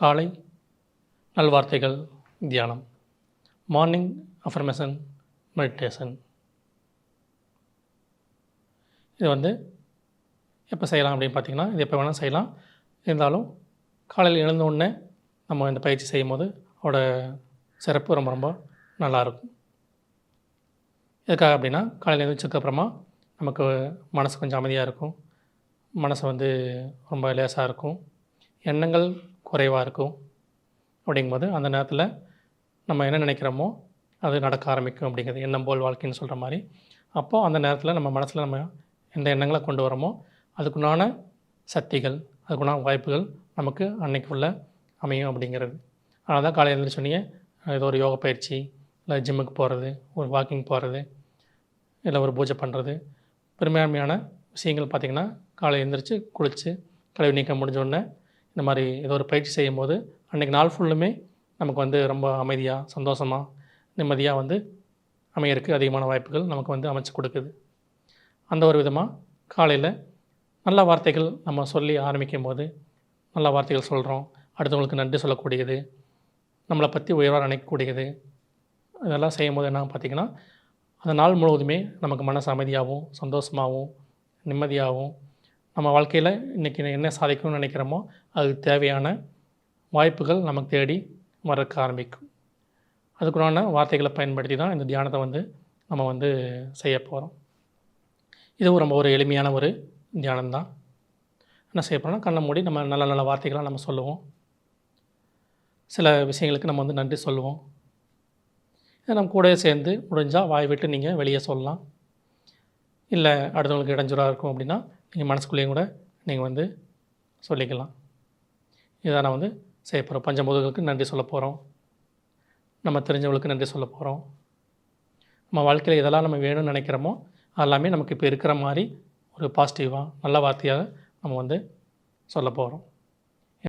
காலை நல்வார்த்தைகள் தியானம். Morning affirmation meditation இது வந்து எப்போ செய்யலாம் அப்படின்னு பார்த்தீங்கன்னா இது எப்போ வேணால் செய்யலாம். இருந்தாலும் காலையில் எழுந்த உடனே நம்ம இந்த பயிற்சி செய்யும் போது அதோட சிறப்பு ரொம்ப ரொம்ப நல்லாயிருக்கும். எதுக்காக அப்படின்னா காலையில் எழுந்திரிச்சதுக்கப்புறமா நமக்கு மனசு கொஞ்சம் அமைதியாக இருக்கும். மனசு வந்து ரொம்ப லேசாக இருக்கும். எண்ணங்கள் குறைவாக இருக்கும். அப்படிங்கும்போது அந்த நேரத்தில் நம்ம என்ன நினைக்கிறோமோ அது நடக்க ஆரம்பிக்கும் அப்படிங்கிறது எண்ணம் போல் வாழ்க்கைன்னு சொல்கிற மாதிரி. அப்போது அந்த நேரத்தில் நம்ம மனசில் நம்ம எந்த எண்ணங்களை கொண்டு வரோமோ அதுக்குண்டான சக்திகள் அதுக்குண்டான வாய்ப்புகள் நமக்கு அன்னைக்குள்ள அமையும் அப்படிங்கிறது. அதனால தான் காலையில் எழுந்திரிச்சோன்னே ஏதோ ஒரு யோகா பயிற்சி இல்லை ஜிம்முக்கு போகிறது ஒரு வாக்கிங் போகிறது இல்லை ஒரு பூஜை பண்ணுறது பெரும்பான்மையான விஷயங்கள் பார்த்திங்கன்னா காலை எழுந்திரிச்சு குளித்து கழிவு நீக்கம் முடிஞ்ச உடனே இந்த மாதிரி ஏதோ ஒரு பயிற்சி செய்யும்போது அன்றைக்கி நாள் ஃபுல்லுமே நமக்கு வந்து ரொம்ப அமைதியாக சந்தோஷமாக நிம்மதியாக வந்து அமையறதுக்கு அதிகமான வாய்ப்புகள் நமக்கு வந்து அமைச்சு கொடுக்குது. அந்த ஒரு விதமாக காலையில் நல்ல வார்த்தைகள் நம்ம சொல்லி ஆரம்பிக்கும் போது நல்ல வார்த்தைகள் சொல்கிறோம் அடுத்தவங்களுக்கு நன்றி சொல்லக்கூடியது நம்மளை பற்றி உயர்வாக நினைக்கக்கூடியது இதெல்லாம் செய்யும் போது என்ன பார்த்திங்கன்னா அந்த நாள் முழுவதுமே நமக்கு மனசு அமைதியாகவும் சந்தோஷமாகவும் நிம்மதியாகவும் நம்ம வாழ்க்கையில் இன்றைக்கி என்ன சாதிக்கணும்னு நினைக்கிறோமோ அதுக்கு தேவையான வாய்ப்புகள் நமக்கு தேடி வரக்க ஆரம்பிக்கும். அதுக்குண்டான வார்த்தைகளை பயன்படுத்தி தான் இந்த தியானத்தை வந்து நம்ம வந்து செய்ய போகிறோம் இதுவும் ரொம்ப ஒரு எளிமையான ஒரு தியானம்தான் என்ன செய்ய போகிறோம்னா கண்ணை மூடி நம்ம நல்ல நல்ல வார்த்தைகளாக நம்ம சொல்லுவோம். சில விஷயங்களுக்கு நம்ம வந்து நன்றி சொல்லுவோம். இதை நம்ம கூட சேர்ந்து முடிஞ்சால் வாய் விட்டு நீங்கள் வெளியே சொல்லலாம். இல்லை அடுத்தவங்களுக்கு இடைஞ்சலாக இருக்கும் அப்படின்னா நீங்கள் மனசுக்குள்ளேயும் கூட நீங்கள் வந்து சொல்லிக்கலாம். இதை நான் வந்து செய்ய போகிறோம் பஞ்சபூதங்களுக்கு நன்றி சொல்ல போகிறோம் நம்ம தெரிஞ்சவங்களுக்கு நன்றி சொல்ல போகிறோம் நம்ம வாழ்க்கையில் எதெல்லாம் நம்ம வேணும்னு நினைக்கிறோமோ எல்லாமே நமக்கு இப்போ இருக்கிற மாதிரி ஒரு பாசிட்டிவாக நல்ல வார்த்தையாக நம்ம வந்து சொல்ல போகிறோம்